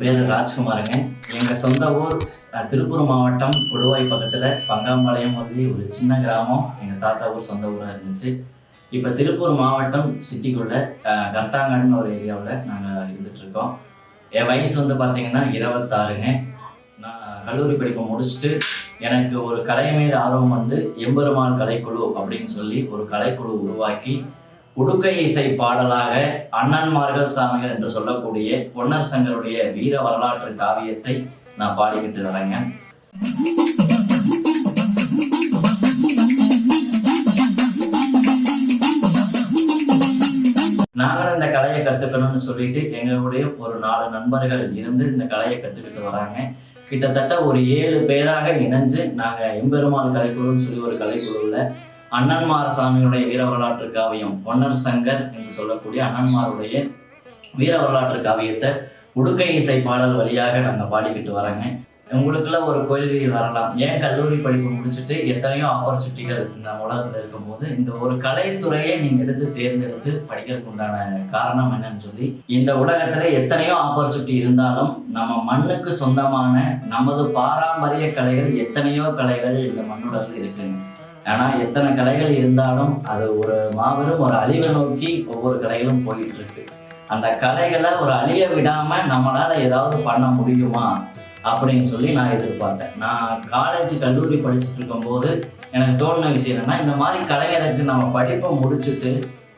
என் பேர் ராஜ்குமாருங்க. எங்கள் சொந்த ஊர் திருப்பூர் மாவட்டம் கொடுவாய் பக்கத்தில் பங்காம்பாளையம் வந்து ஒரு சின்ன கிராமம். எங்கள் தாத்தா ஊர் சொந்த ஊராக இருந்துச்சு. இப்போ திருப்பூர் மாவட்டம் சிட்டிக்குள்ளே கர்த்தாங்கன்னு ஒரு ஏரியாவில் நாங்கள் இருந்துகிட்ருக்கோம் என் வயசு வந்து பார்த்தீங்கன்னா இருபத்தாறுங்க. நான் கல்லூரி படிப்பை முடிச்சுட்டு எனக்கு ஒரு கலை மீது ஆர்வம் வந்து எம்பெருமாள் கலைக்குழு அப்படின்னு சொல்லி ஒரு கலைக்குழு உருவாக்கி உடுக்கை இசை பாடலாக அண்ணன்மார்கள் சாமிகள் என்று சொல்லக்கூடிய பொன்னர் சங்கருடைய வீர வரலாற்று காவியத்தை நான் பாடிக்கிட்டு வரேங்க நாங்களும் இந்த கலையை கத்துக்கணும்னு சொல்லிட்டு எங்களுடைய ஒரு நாலு நண்பர்கள் இருந்து இந்த கலையை கத்துக்கிட்டு வராங்க. கிட்டத்தட்ட ஒரு ஏழு பேராக இணைஞ்சு நாங்க எம்பெருமாள் கலைக்குழுன்னு சொல்லி ஒரு கலைக்குழுவில் அண்ணன்மார் சாமியுடைய வீர வரலாற்று காவியம் பொன்னர் சங்கர் என்று சொல்லக்கூடிய அண்ணன்மாருடைய வீர வரலாற்று காவியத்தை உடுக்கை இசை பாடல் வழியாக நாங்கள் பாடிக்கிட்டு வரோங்க உங்களுக்குலாம் ஒரு கேள்வி வரலாம். ஏன் கல்லூரி படிப்பு முடிச்சுட்டு எத்தனையோ ஆப்பர்ச்சுனிட்டிகள் இந்த உலகத்தில் இருக்கும்போது இந்த ஒரு கலைத்துறையை நீங்கள் எடுத்து தேர்ந்தெடுத்து படிக்கிறதுக்கு உண்டான காரணம் என்னன்னு சொல்லி இந்த உலகத்தில் எத்தனையோ ஆப்பர்ச்சுனிட்டி இருந்தாலும் நம்ம மண்ணுக்கு சொந்தமான நமது பாரம்பரிய கலைகள் எத்தனையோ கலைகள் இந்த மண்ணுலகில் இருக்குங்க. ஏன்னா எத்தனை கலைகள் இருந்தாலும் அது ஒரு மாபெரும் ஒரு அழிவை நோக்கி ஒவ்வொரு கலைகளும் போயிட்டு இருக்கு அந்த கலைகளை ஒரு அழிய விடாம நம்மளால ஏதாவது பண்ண முடியுமா? அப்படின்னு சொல்லி நான் எதிர்பார்த்தேன். நான் காலேஜ் கல்லூரி படிச்சுட்டு இருக்கும்போது எனக்கு தோணுன விஷயம் என்னன்னா இந்த மாதிரி கலைஞருக்கு நம்ம படிப்பை முடிச்சுட்டு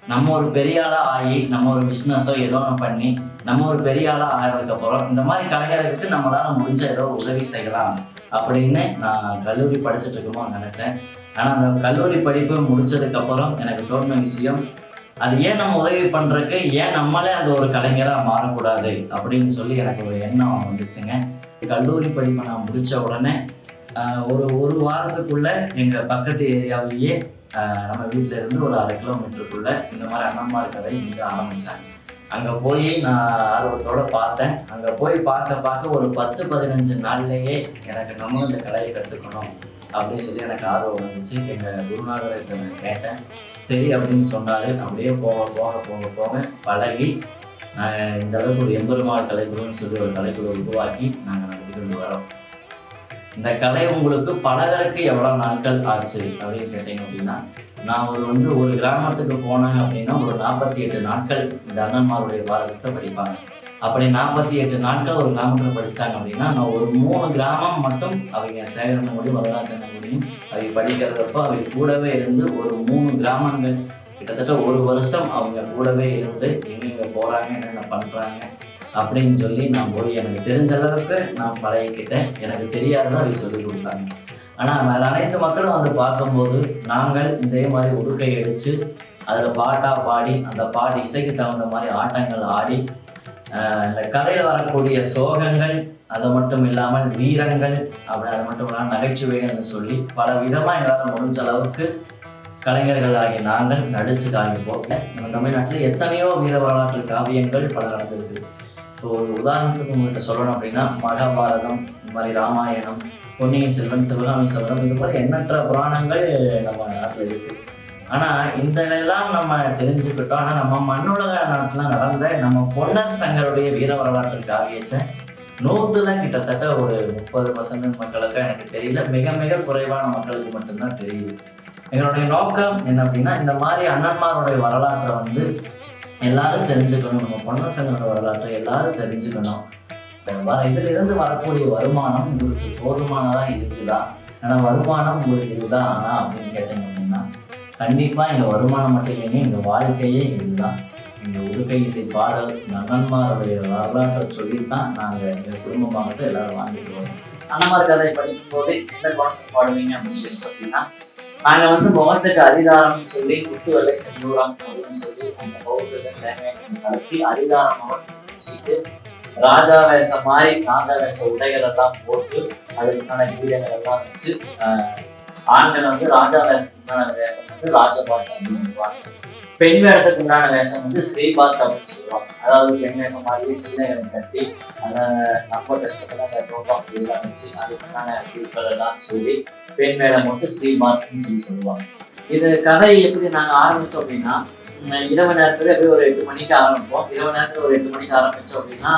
நம்ம ஒரு பெரிய ஆளாக ஆகி நம்ம ஒரு பிஸ்னஸோ ஏதோ ஒன்று பண்ணி நம்ம ஒரு பெரிய ஆளா ஆகிறதுக்கப்புறம் இந்த மாதிரி கலைஞர்களுக்கு நம்மளால் முடிஞ்ச ஏதோ உதவி செய்யலாம் அப்படின்னு நான் கல்லூரி படிச்சுட்டு இருக்கும்போது நினச்சேன். ஆனால் அந்த கல்லூரி படிப்பு முடிச்சதுக்கப்புறம் எனக்கு தோன்ற விஷயம் அது ஏன் நம்ம உதவி பண்ணுறதுக்கு ஏன் நம்மளே அது ஒரு கலைஞராக மாறக்கூடாது அப்படின்னு சொல்லி எனக்கு ஒரு எண்ணம் வந்துச்சுங்க. கல்லூரி படிப்பை நான் முடித்த உடனே ஒரு ஒரு வாரத்துக்குள்ளே எங்கள் பக்கத்து ஏரியாவிலேயே நம்ம வீட்டில் இருந்து ஒரு அரை கிலோமீட்டருக்குள்ளே இந்த மாதிரி அண்ணன்மார் கதை இங்கே ஆரம்பித்தாங்க அங்கே போய் நான் ஆர்வத்தோட பார்த்தேன். அங்கே போய் பார்க்க பார்க்க ஒரு பத்து பதினஞ்சு நாள்லேயே எனக்கு நம்மளும் இந்த கலையை கற்றுக்கணும் அப்படின்னு சொல்லி எனக்கு ஆர்வம் வந்துச்சு. எங்கள் குருநாதர்கிட்ட நான் கேட்டேன். சரி அப்படின்னு சொன்னார். அப்படியே போக போக போக போக பழகி நாங்கள் இந்த அளவுக்கு ஒரு எம்பெருமாள் கலைக்குழுன்னு சொல்லி ஒரு கலைக்குழு உருவாக்கி நாங்கள் நடத்தி கொண்டு வரோம். இந்த கலை உங்களுக்கு பழகறதுக்கு எவ்வளோ நாட்கள் ஆச்சு அப்படின்னு கேட்டீங்க அப்படின்னா நான் ஒரு வந்து ஒரு கிராமத்துக்கு போனேன் அப்படின்னா ஒரு நாற்பத்தி எட்டு நாட்கள் இந்த அண்ணன்மாருடைய பாரதத்தை படிப்பாங்க. அப்படி நாற்பத்தி எட்டு நாட்கள் ஒரு கிராமத்தில் படித்தாங்க அப்படின்னா நான் ஒரு மூணு கிராமம் மட்டும் அவங்க சேகரண முடியும் வரலாற்று முடியும் அவங்க படிக்கிறதப்போ அவங்க கூடவே இருந்து ஒரு மூணு கிராமங்கள். கிட்டத்தட்ட ஒரு வருஷம் அவங்க கூடவே இருந்து எங்கெங்க போகிறாங்க என்னென்ன பண்ணுறாங்க அப்படின்னு சொல்லி நான் போய் எனக்கு தெரிஞ்ச அளவுக்கு நான் பழகிக்கிட்டேன். எனக்கு தெரியாததை அவங்க சொல்லி கொடுத்தாங்க. ஆனால் வேறு அனைத்து மக்களும் அதை பார்க்கும்போது நாங்கள் இதே மாதிரி உடுக்கை அடித்து அதில் பாட்டாக பாடி அந்த பாட்டு இசைக்கு தகுந்த மாதிரி ஆட்டங்கள் ஆடி இந்த கதையில் வரக்கூடிய சோகங்கள் அது மட்டும் இல்லாமல் வீரங்கள் அப்படி அது மட்டும் இல்லாமல் நகைச்சுவைகள்னு சொல்லி பல விதமாக எங்களால் முடிஞ்ச அளவுக்கு கலைஞர்கள் ஆகிய நாங்கள் நடிச்சு காமிப்போம் நம்ம தமிழ்நாட்டில் எத்தனையோ வீர வரலாற்று காவியங்கள் பல நடந்திருக்கு இப்போ ஒரு உதாரணத்துக்கு உங்கள்கிட்ட சொல்லணும் அப்படின்னா மகாபாரதம் இந்த மாதிரி ராமாயணம் பொன்னியின் செல்வன் சிவகாமி செல்வன் இது மாதிரி எண்ணற்ற புராணங்கள் நம்ம நாட்டில் இருக்குது ஆனால் இந்த எல்லாம் நம்ம தெரிஞ்சுக்கிட்டோம். ஆனால் நம்ம மண்ணுலக நாட்டில் நடந்த நம்ம பொன்னர் சங்கருடைய வீர வரலாற்று காவியத்தை நூற்றுல கிட்டத்தட்ட ஒரு முப்பது பர்சன்ட் மக்களுக்கு எனக்கு தெரியல. மிக மிக குறைவான மக்களுக்கு மட்டும்தான் தெரியுது. எங்களுடைய நோக்கம் என்ன அப்படின்னா இந்த மாதிரி அண்ணன்மாருடைய வரலாற்றை வந்து எல்லாரும் தெரிஞ்சுக்கணும். நம்ம பொன்னர் சங்கரோட வரலாற்றை எல்லாரும் தெரிஞ்சுக்கணும். வர இதுல இருந்து வரக்கூடிய வருமானம் உங்களுக்கு போதுமானதா இருக்குதா? ஆனா வருமானம் உங்களுக்கு இதுதான் ஆனா அப்படின்னு கேட்டீங்க கண்டிப்பாக எங்கள் வருமானம் மட்டும் இல்லைங்க எங்கள் வாழ்க்கையே இதுதான். இந்த உடுக்கை இசை பாடல் நகன்மாருடைய வரலாற்றை சொல்லித்தான் நாங்கள் எங்கள் குடும்பமாகட்டும் எல்லாரும் வாங்கிட்டு வரோம். அண்ணமார் கதை படிக்கும் போது எந்த குணத்தை பாடுவீங்க அப்படின்னு சொல்லி அப்படின்னா நாங்கள் வந்து முகத்துக்கு அரிதாரம்னு சொல்லி குத்து வெள்ளை செந்தூரம் அப்படின்னு சொல்லி அந்த பௌத்தத்தை தேங்காய் கலக்கி வச்சுட்டு ராஜா வேஷம் மாதிரி ராஜா வேஷ உடைகள் எல்லாம் போட்டு அதுக்கான கீழங்கள் எல்லாம் வச்சு ஆண்கள் வந்து ராஜா வேஷத்துக்குண்டான வேஷம் வந்து ராஜபாத் அப்படின்னு பெண் வேடத்துக்கு உண்டான வேஷம் வந்து ஸ்ரீபாத் அப்படின்னு சொல்லுவாங்க. அதாவது பெண் வேஷம் மாதிரி சீனைகளை கட்டி அதை நம்ம கஷ்டப்பட்ட ரோபா இதெல்லாம் வச்சு எல்லாம் சொல்லி பெண் வேடம் வந்து ஸ்ரீபாத்னு சொல்லி சொல்லுவாங்க. இது கதை எப்படி நாங்க ஆரம்பிச்சோம் அப்படின்னா இரவு நேரத்துல எப்படி ஒரு எட்டு மணிக்கு ஆரம்பிப்போம். இரவு நேரத்துல ஒரு எட்டு மணிக்கு ஆரம்பிச்சோம் அப்படின்னா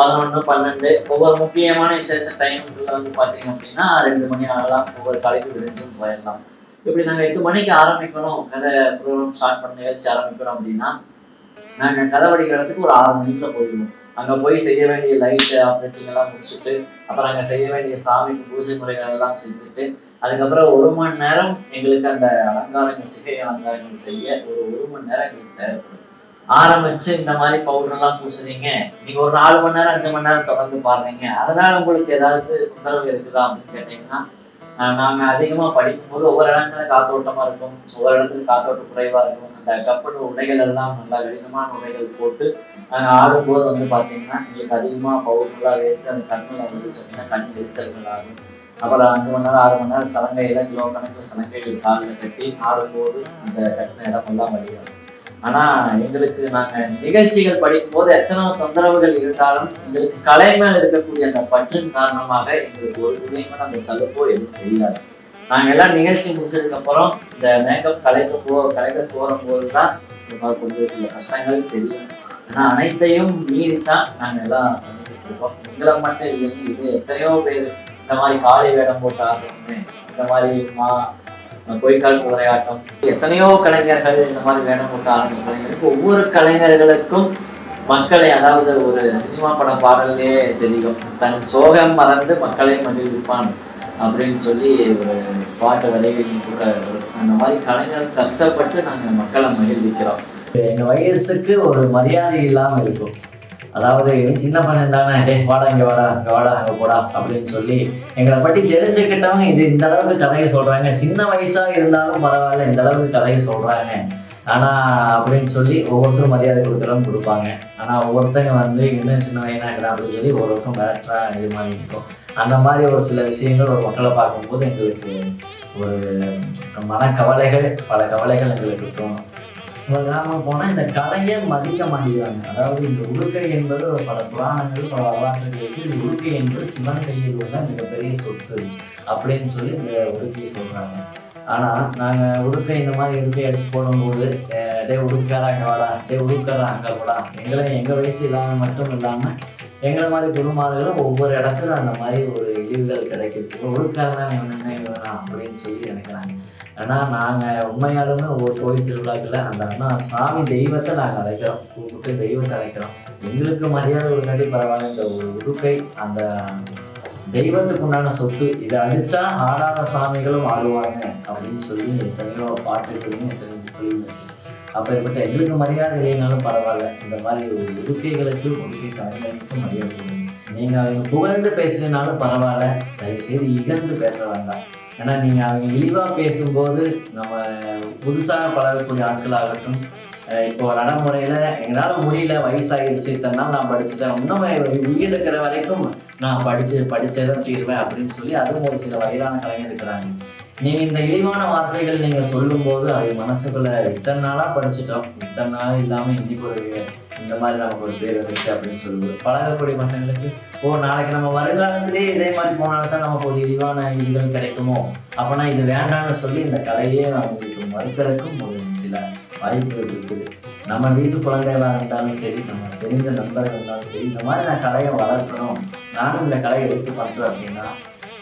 பதினொன்று பன்னெண்டு ஒவ்வொரு முக்கியமான விசேஷ டைம்ல வந்து பார்த்தீங்க அப்படின்னா ரெண்டு மணி ஆகலாம் ஒவ்வொரு கலைக்கு விரிஞ்சும் போயிடலாம். இப்படி நாங்கள் எட்டு மணிக்கு ஆரம்பிக்கணும் கதை ப்ரோக்ராம் ஸ்டார்ட் பண்ண நிகழ்ச்சி ஆரம்பிக்கிறோம் அப்படின்னா நாங்கள் கதை வடிக்கிறதுக்கு ஒரு ஆறு மணிக்குள்ள போயிடுவோம். அங்கே போய் செய்ய வேண்டிய லைட்டு ஆப்ரேட்டிங் எல்லாம் முடிச்சுட்டு அப்புறம் அங்கே செய்ய வேண்டிய சாமிக்கு பூஜை முறைகள் எல்லாம் செஞ்சுட்டு அதுக்கப்புறம் ஒரு மணி நேரம் எங்களுக்கு அந்த அலங்காரங்கள் சிகை அலங்காரங்கள் செய்ய ஒரு ஒரு மணி நேரம் எங்களுக்கு தேவைப்படும். ஆரம்பிச்சு இந்த மாதிரி பவுடர் எல்லாம் பூசுறீங்க நீங்க ஒரு நாலு மணி நேரம் அஞ்சு மணி நேரம் தொடர்ந்து பாடுறீங்க அதனால உங்களுக்கு ஏதாவது தொந்தரவு இருக்குதா அப்படின்னு கேட்டீங்கன்னா நாங்க அதிகமா படிக்கும்போது ஒவ்வொரு இடத்துல காத்தோட்டமா இருக்கும் ஒவ்வொரு இடத்துல காத்தோட்டம் குறைவா இருக்கும். அந்த கப்பல் உடைகள் எல்லாம் நல்லா கடினமான உடைகள் போட்டு நாங்க ஆடும்போது வந்து பாத்தீங்கன்னா எங்களுக்கு அதிகமா பவுடர்லாம் வேர்த்து அந்த கண்ணில் வந்து கண் எரிச்சல்கள் ஆகும். அப்புறம் அஞ்சு மணி நேரம் ஆறு மணி நேரம் சலங்கையில கிலோ கணக்கில் சலங்கைகள் காலில் கட்டி ஆடும்போது அந்த கட்டின இடமெல்லாம் வழியாகும். ஆனா எங்களுக்கு நாங்க நிகழ்ச்சிகள் படிக்கும் போது எத்தனை தொந்தரவுகள் இருந்தாலும் எங்களுக்கு கலை மேல இருக்கக்கூடிய அந்த பற்றின் காரணமாக எங்களுக்கு ஒரு துணியுமே அந்த சலுப்போ எதுவும் தெரியாது. நாங்க எல்லாம் நிகழ்ச்சி முடிச்சதுக்கு அப்புறம் இந்த மேக்கப் கலைக்க போ கலைக்க போற போதுதான் கொஞ்சம் சில கஷ்டங்கள் தெரியும். ஆனா அனைத்தையும் மீறித்தான் நாங்க எல்லாம் பண்ணிட்டு இருக்கோம். எங்களை மட்டும் இது எத்தனையோ பேர் இந்த மாதிரி காலை வேடம் போட்டு ஆடுறோமே இந்த மாதிரி மா பொய்க்கால் குதிரையாட்டம் எத்தனையோ கலைஞர்கள் இந்த மாதிரி வேணும் போட்டு ஆடுற கலைஞருக்கு ஒவ்வொரு கலைஞர்களுக்கும் மக்களை அதாவது ஒரு சினிமா பட பாடல்லே தெரியும். தன் சோகம் மறந்து மக்களை மகிழ்விப்பான் அப்படின்னு சொல்லி ஒரு பாட்டு வரிகளில் கூட வரும். அந்த மாதிரி கலைஞர் கஷ்டப்பட்டு நாங்கள் மக்களை மகிழ்விக்கிறோம். எங்கள் வயசுக்கு ஒரு மரியாதை இல்லாமல் இருக்கும். அதாவது நீ சின்ன பையன் தானே டே வாடா இங்கே வாடா இங்கே வாடா அங்கே போடா அப்படின்னு சொல்லி எங்களை பற்றி தெரிஞ்சுக்கிட்டவங்க இது இந்த அளவுக்கு கதையை சொல்றாங்க. சின்ன வயசா இருந்தாலும் பரவாயில்ல இந்த அளவுக்கு கதையை சொல்றாங்க. ஆனா அப்படின்னு சொல்லி ஒவ்வொருத்தரும் மரியாதை கொடுக்குறவங்க கொடுப்பாங்க. ஆனா ஒவ்வொருத்தங்க வந்து இன்னும் சின்ன வயனாக்குறா அப்படின்னு சொல்லி ஒவ்வொருத்தரும் மிரட்டா இது மாதிரி இருக்கும். அந்த மாதிரி ஒரு சில விஷயங்கள் ஒரு மக்களை பார்க்கும்போது எங்களுக்கு ஒரு மனக்கவலைகள் பல கவலைகள் எங்களுக்கு தோணும். நம்ம போனால் இந்த கலையை மதிக்க மாட்டேங்கிறாங்க அதாவது இந்த உடுக்கை என்பது பல புராணங்கள் பல வரலாற்றுகள் இந்த உடுக்கை என்பது சிவன் கையில் உள்ள மிகப்பெரிய சொத்து அப்படின்னு சொல்லி இந்த உடுக்கையை சொல்றாங்க. ஆனால் நாங்கள் உடுக்கை இந்த மாதிரி இருக்கை அடிச்சு போடும்போது டே உடுக்காரா அங்கே வாடா டே உடுக்காரா அங்கே போடா எங்களை எங்கள் வயசு இல்லாமல் மட்டும் இல்லாமல் எங்களை மாதிரி குருமார்களும் ஒவ்வொரு இடத்துல அந்த மாதிரி ஒரு இழிவுகள் கிடைக்குது. உடுக்காரதான் என்ன அப்படின்னு சொல்லி நினைக்கிறாங்க. ஏன்னா நாங்கள் உண்மையாலுமே ஒவ்வொரு கோயில் திருவிழாக்களில் அந்த அண்ணா சாமி தெய்வத்தை நாங்கள் அழைக்கிறோம். கூப்பிட்டு தெய்வத்தை அழைக்கிறோம். எங்களுக்கு மரியாதை ஒரு கட்டி பரவாயில்ல. இந்த ஒரு உடுக்கை அந்த தெய்வத்துக்கு உண்டான சொத்து இதை அடித்தா ஆடாத சாமிகளும் ஆடுவாங்க அப்படின்னு சொல்லி எத்தனையோ பாட்டுகளையும் எத்தனையோ புக்களையும் அப்படிப்பட்ட எங்களுக்கு மரியாதை இல்லைனாலும் பரவாயில்ல. இந்த மாதிரி ஒரு உடுக்கைகளுக்கு உடுக்கை கலைஞர்களுக்கும் மரியாதை நீங்கள் அவங்க புகழ்ந்து பேசுறதுனாலும் பரவாயில்ல. தயவுசெய்து இகழ்ந்து பேச வேண்டாம். ஏன்னா நீங்கள் அவங்க இழிவாக பேசும்போது நம்ம புதுசாக பழகக்கூடிய ஆட்களாகட்டும் இப்போ நடைமுறையில் எங்களால் முடியல வயசாகிடுச்சு இத்தனை நாள் நான் படிச்சுட்டேன் இன்னும் உயிர் இருக்கிற வரைக்கும் நான் படித்து படித்தே தான் தீர்வேன் அப்படின்னு சொல்லி அதுவும் ஒரு சில வயதான கலைஞர் இருக்கிறாங்க. நீங்கள் இந்த இழிவான வார்த்தைகள் நீங்கள் சொல்லும்போது அது மனசுக்குள்ளே இத்தனை நாளாக படிச்சுட்டோம் இத்தனை நாள் இல்லாமல் இன்னைக்கு ஒரு இந்த மாதிரி நமக்கு ஒரு பேர் வந்துச்சு அப்படின்னு சொல்லுவோம் பழகக்கூடிய பசங்களுக்கு ஓ நாளைக்கு நம்ம வருங்காலத்திலே இதே மாதிரி போனால்தான் தான் நமக்கு ஒரு இழிவான இதுகள் கிடைக்குமோ? அப்பனா இது வேண்டாம்னு சொல்லி இந்த கலையே அவங்களுக்கு மறுக்கிறதுக்கும் ஒரு சில வாய்ப்புகள் இருக்குது. நம்ம வீட்டு குழந்தைகளாக இருந்தாலும் சரி நம்ம தெரிஞ்ச நண்பர்கள் இருந்தாலும் சரி இந்த மாதிரி நான் கலையை வளர்க்கணும் நானும் இந்த கலையை எடுத்து பண்ணுறேன் அப்படின்னா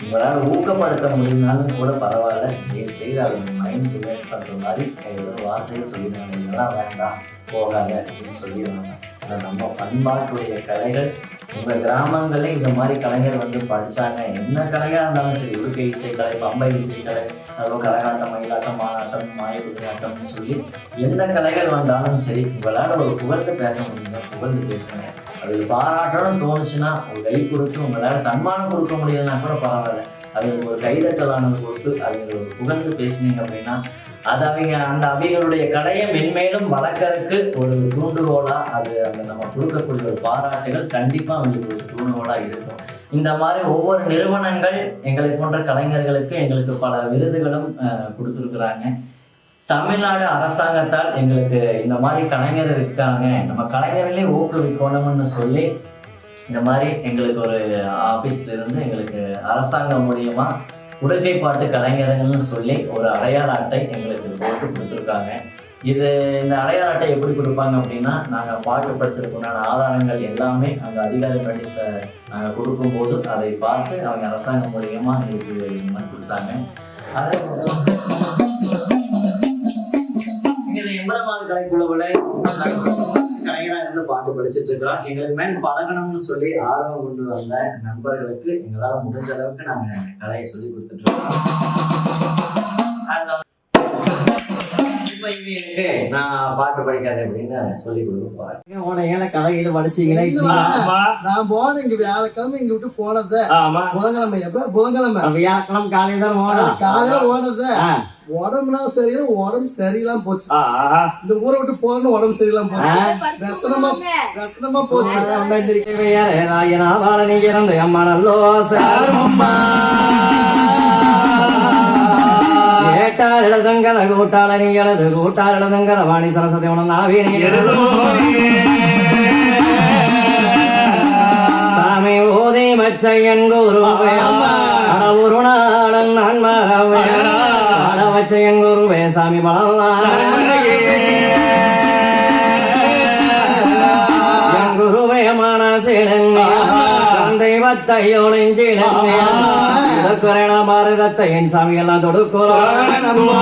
உங்களால் ஊக்கப்படுத்த முடியும்னாலும் கூட பரவாயில்ல. நீங்கள் செய்து அதை மைண்ட் ரிலேட் பண்ணுற மாதிரி ஏதோ வார்த்தைகள் சொல்லிடுவாங்க. இதெல்லாம் வேண்டாம் போகாத அப்படின்னு சொல்லிடுவாங்க. ஆனால் நம்ம பண்பாட்டுடைய கலைகள் உங்கள் கிராமங்களில் இந்த மாதிரி கலைஞர் வந்து படித்தாங்க என்ன கலையாக இருந்தாலும் சரி உடுக்கை இசைக்கலை பம்பை இசைக்கலை அதுவும் கரகாட்டம் மயிலாட்டம் மாநாட்டம் மாயகுதியாட்டம்னு சொல்லி எந்த கலைகள் வந்தாலும் சரி உங்களால் ஒரு புகழ்ந்து பேச முடியுங்க. புகழ்ந்து பேசுங்க. அது பாராட்டணும்னு தோணுச்சுன்னா ஒரு கை கொடுத்து உங்களால் சன்மானம் கொடுக்க முடியலன்னா கூட பரவாயில்ல. அதுக்கு ஒரு கைதட்டலானது கொடுத்து அவங்க ஒரு புகழ்ந்து பேசுனீங்க அப்படின்னா அது அவங்க அந்த அவைகளுடைய கடையை மென்மேலும் வளர்க்கறதுக்கு ஒரு தூண்டுகோலா அது அந்த நம்ம கொடுக்கக்கூடிய ஒரு பாராட்டுகள் கண்டிப்பா அவங்களுக்கு ஒரு தூண்டுகோலா இருக்கும். இந்த மாதிரி ஒவ்வொரு நிறுவனங்கள் எங்களை போன்ற கலைஞர்களுக்கு எங்களுக்கு பல விருதுகளும் அஹ், தமிழ்நாடு அரசாங்கத்தால் எங்களுக்கு இந்த மாதிரி கலைஞர் இருக்காங்க நம்ம கலைஞர்களே ஊக்குவிக்கணும்னு சொல்லி இந்த மாதிரி எங்களுக்கு ஒரு ஆஃபீஸ்ல இருந்து எங்களுக்கு அரசாங்கம் மூலியமா உடுக்கை பாட்டு கலைஞர்கள்னு சொல்லி ஒரு அடையாள அட்டை எங்களுக்கு போட்டு கொடுத்துருக்காங்க. இது இந்த அடையாள அட்டை எப்படி கொடுப்பாங்க அப்படின்னா நாங்கள் பாட்டு படிச்சதுக்குண்டான ஆதாரங்கள் எல்லாமே அங்கே அதிகாரி படி நாங்கள் கொடுக்கும்போது அதை பார்த்து அவங்க அரசாங்கம் மூலியமா எங்களுக்கு இந்த மாதிரி கொடுத்தாங்க. அதே இங்கே கலைக்குழுவில் பாட்டு படிச்சுட்டு இருக்கிறோம். எங்களுக்கு மேல் பழகணும்னு சொல்லி ஆர்வம் கொண்டு வந்த நண்பர்களுக்கு எங்களால் முடிஞ்ச அளவுக்கு நாங்கள் கலையை சொல்லி கொடுத்துட்டு இருக்கோம். எனக்கு நான் பாட்டு படிக்காது அப்படின்னு சொல்லி உன நான் போனேன் இங்க வியாழக்கிழமை இங்க விட்டு போனத. ஆமா. புதன்கிழமை எப்ப? புதன்கிழமை. வியாழக்கிழமை காலையில தான் போனோம். காலையில போனத. ஆ. உடம்புனா சரியில்லை உடம்பு சரியில்லாம போச்சு. இந்த ஊரை விட்டு போன உடம்பு சரியில்லாம போச்சு. ரசனமா ரசனமா போச்சு. கேட்டால் எழுதுங்கத கூட்டாள நீங்களது கூட்டால் எழுதுங்கத வாணி சரஸ்வதி உணர்ந்தாவே நாவி சாமி ஓதி மச்சையன் குரு ஒரு நாடன் நான் மறவே ஆட குருவே சாமி பலம் குருவே குருவே தெய்வத்தையோ தெய்வத்தையோனெஞ்சிலன்னே குரண பாரதத்தை என் சாமி எல்லாம் மாயனூர